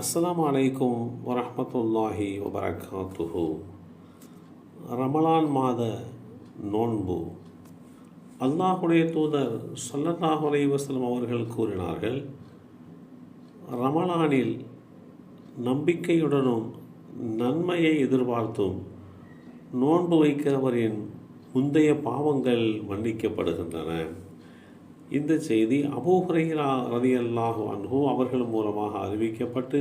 அஸ்லாம் அலைக்கும் வரமத்துல்லாஹி வபரகாத்துஹு. ரமலான் மாத நோன்பு. அல்லாஹுடைய தூதர் ஸல்லல்லாஹு அலைஹி அவர்கள் கூறினார்கள் ரமலானில் நம்பிக்கையுடனும் நன்மையை எதிர்பார்த்தும் நோன்பு வைக்கிறவரின் முந்தைய பாவங்கள் மன்னிக்கப்படுகின்றன. இந்த செய்தி அபூ ஹுரைரா ரதியல்லாஹு அன்ஹு அவர்கள் மூலமாக அறிவிக்கப்பட்டு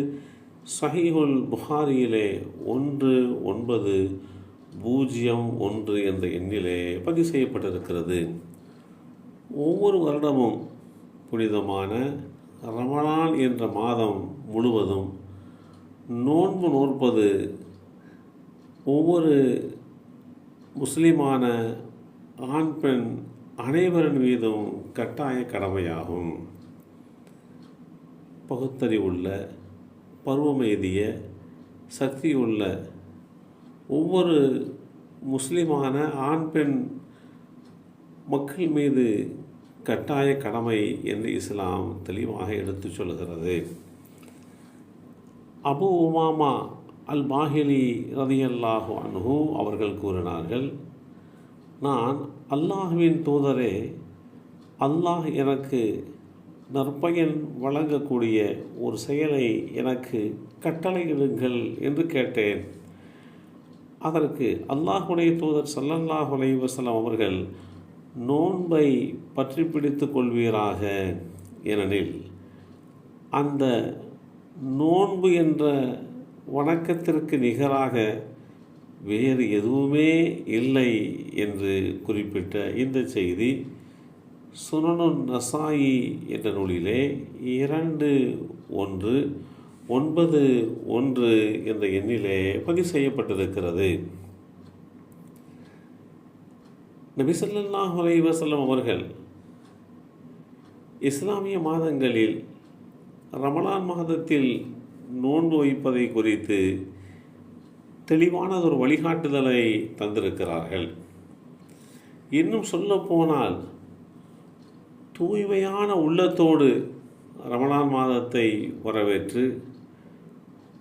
சஹீஹுல் புகாரியிலே ஒன்று ஒன்பது பூஜ்ஜியம் ஒன்று என்ற எண்ணிலே பதிவு செய்யப்பட்டிருக்கிறது. ஒவ்வொரு வருடமும் புனிதமான ரமணான் என்ற மாதம் முழுவதும் நோன்பு நோற்பது ஒவ்வொரு முஸ்லிமான ஆண் பெண் அனைவரின் மீதும் கட்டாய கடமையாகும். பகுத்தறிவுள்ள பருவமெய்திய சக்தியுள்ள ஒவ்வொரு முஸ்லிமான ஆண் பெண் மக்கள் மீது கட்டாய கடமை என்று இஸ்லாம் தெளிவாக எடுத்துச் சொல்கிறது அபு உமாமா அல் பாஹிலி ரதியல்லாஹு அன்ஹு அவர்கள் கூறினார்கள் நான் அல்லாஹுவின் தூதரே அல்லாஹ் எனக்கு நற்பயன் வழங்கக்கூடிய ஒரு செயலை எனக்கு கட்டளையிடுங்கள் என்று கேட்டேன். அதற்கு அல்லாஹுடைய தூதர் சல்லல்லாஹ் அலைஹி அவர்கள் நோன்பை பற்றி பிடித்து கொள்வீராக ஏனெனில் அந்த நோன்பு என்ற வணக்கத்திற்கு நிகராக வேறு எதுவுமே இல்லை என்று குறிப்பிட்ட இந்த செய்தி சுனனு நசாயி என்ற நூலிலே இரண்டு ஒன்று ஒன்பது ஒன்று என்ற எண்ணிலே பதிவு செய்யப்பட்டிருக்கிறது. நபிசல்லாஹ் அலைவசல்லம் அவர்கள் இஸ்லாமிய மாதங்களில் ரமலான் மாதத்தில் நோன்பு வைப்பதை குறித்து தெளிவானதொரு வழிகாட்டுதலை தந்திருக்கிறார்கள். இன்னும் சொல்ல போனால் தூய்மையான உள்ளத்தோடு ரமணான் மாதத்தை வரவேற்று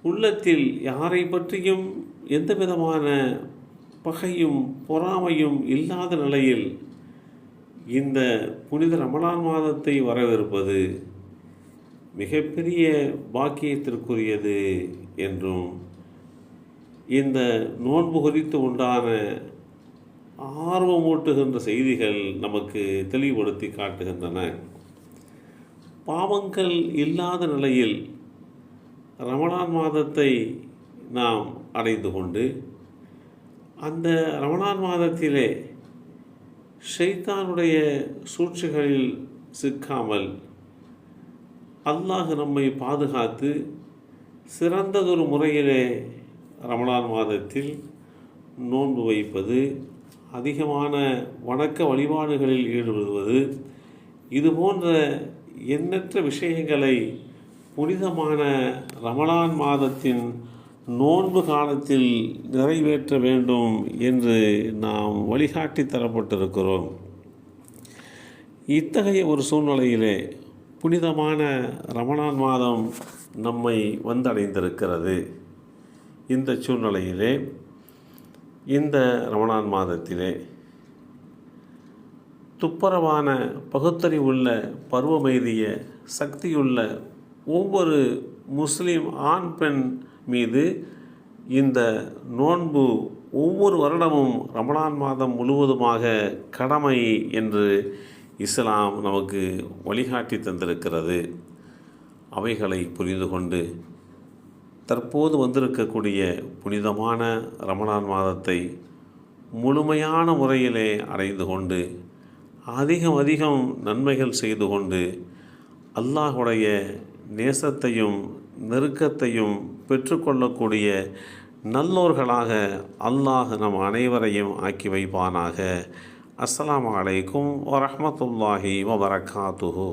உள்ளத்தில் யாரை பற்றியும் எந்த விதமான பகையும் பொறாமையும் இல்லாத நிலையில் இந்த புனித ரமணான் மாதத்தை வரவேற்பது மிகப்பெரிய பாக்கியத்திற்குரியது என்றும் இந்த நோன்பு குறித்து உண்டான ஆர்வமூட்டுகின்ற செய்திகள் நமக்கு தெளிவுபடுத்தி காட்டுகின்றன. பாவங்கள் இல்லாத நிலையில் ரமணான் மாதத்தை நாம் அடைந்து கொண்டு அந்த ரமணான் மாதத்திலே ஷைத்தானுடைய சூழ்ச்சிகளில் சிக்காமல் அல்லாஹ் நம்மை பாதுகாத்து சிறந்ததொரு முறையிலே ரமலான் மாதத்தில் நோன்பு வைப்பது அதிகமான வணக்க வழிபாடுகளில் ஈடுபடுவது இது போன்ற எண்ணற்ற விஷயங்களை புனிதமான ரமலான் மாதத்தின் நோன்பு காலத்தில் நிறைவேற்ற வேண்டும் என்று நாம் வழிகாட்டி தரப்பட்டிருக்கிறோம். இத்தகைய ஒரு சூழ்நிலையிலே புனிதமான ரமணான் மாதம் நம்மை வந்தடைந்திருக்கிறது. இந்த சூழ்நிலையிலே இந்த ரமணான் மாதத்திலே துப்பரவான பகுத்தறிவுள்ள பருவமைதிய சக்தியுள்ள ஒவ்வொரு முஸ்லீம் ஆண் பெண் மீது இந்த நோன்பு ஒவ்வொரு வருடமும் ரமணான் மாதம் முழுவதுமாக கடமை என்று இஸ்லாம் நமக்கு வழிகாட்டி தந்திருக்கிறது. அவைகளை புரிந்து கொண்டு தற்போது வந்திருக்கக்கூடிய புனிதமான ரமணான் மாதத்தை முழுமையான முறையிலே அடைந்து கொண்டு அதிகம் அதிகம் நன்மைகள் செய்து கொண்டு அல்லாஹுடைய நேசத்தையும் நெருக்கத்தையும் பெற்றுக்கொள்ளக்கூடிய நல்லோர்களாக அல்லாஹ் நம் அனைவரையும் ஆக்கி வைப்பானாக. அஸ்லாம் வலைக்கும் வரமத்துல்லாஹி வபரகாத்துஹூ.